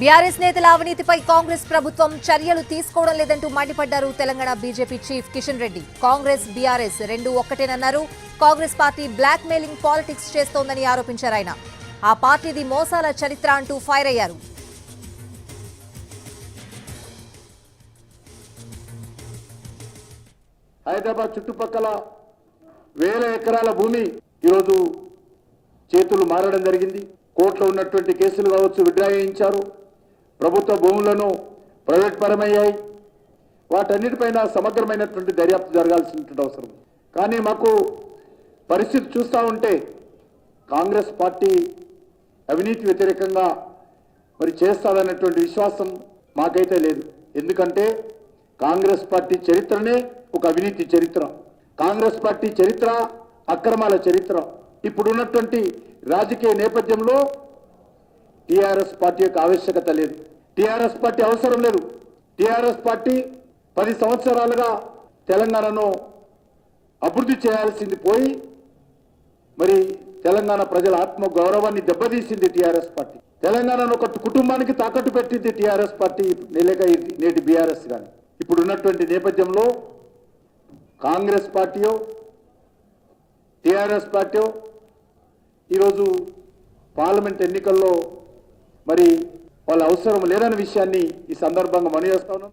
BRS నేతల అవినీతిపై కాంగ్రెస్ ప్రభుత్వం చర్యలు తీసుకోవడం లేదంటూ మండిపడ్డారు Telangana BJP chief Kishan Reddy. Congress BRS రెండు ఒక్కటేనన్నారు. Congress party blackmailing politics చేస్తోందని ఆరోపించారు ఆయన. ఆ పార్టీది మోసాల చరిత్ర అంటూ ఫైర్ అయ్యారు. హైదరాబాద్ చుట్టుపక్కల వేల ఎకరాల భూమి ఈరోజు చేతులు మారడం జరిగింది. కోర్టులో ఉన్నటువంటి కేసులు కావచ్చు విడ్రా చేయించారు ప్రభుత్వ భూములను ప్రైవేట్ పరమయ్యాయి. వాటన్నిటిపైన సమగ్రమైనటువంటి దర్యాప్తు జరగాల్సినటువంటి అవసరం కానీ మాకు పరిస్థితి చూస్తూ ఉంటే కాంగ్రెస్ పార్టీ అవినీతి వ్యతిరేకంగా మరి చేస్తాదన్నటువంటి విశ్వాసం మాకైతే లేదు. ఎందుకంటే కాంగ్రెస్ పార్టీ చరిత్రనే ఒక అవినీతి చరిత్ర. కాంగ్రెస్ పార్టీ చరిత్ర అక్రమాల చరిత్ర. ఇప్పుడున్నటువంటి రాజకీయ నేపథ్యంలో టీఆర్ఎస్ పార్టీ యొక్క ఆవశ్యకత లేదు. టీఆర్ఎస్ పార్టీ అవసరం లేదు. టీఆర్ఎస్ పార్టీ పది సంవత్సరాలుగా తెలంగాణను అభివృద్ధి చేయాల్సింది పోయి మరి తెలంగాణ ప్రజల ఆత్మ గౌరవాన్ని దెబ్బతీసింది టీఆర్ఎస్ పార్టీ. తెలంగాణను ఒక కుటుంబానికి తాకట్టు పెట్టింది టీఆర్ఎస్ పార్టీ లేక నేటి బీఆర్ఎస్ కానీ ఇప్పుడు ఉన్నటువంటి నేపథ్యంలో కాంగ్రెస్ పార్టీయో టీఆర్ఎస్ పార్టీ ఈరోజు పార్లమెంట్ ఎన్నికల్లో మరి వాళ్ళ అవసరం లేదన్న విషయాన్ని ఈ సందర్భంగా మనవి చేస్తా ఉన్నాం.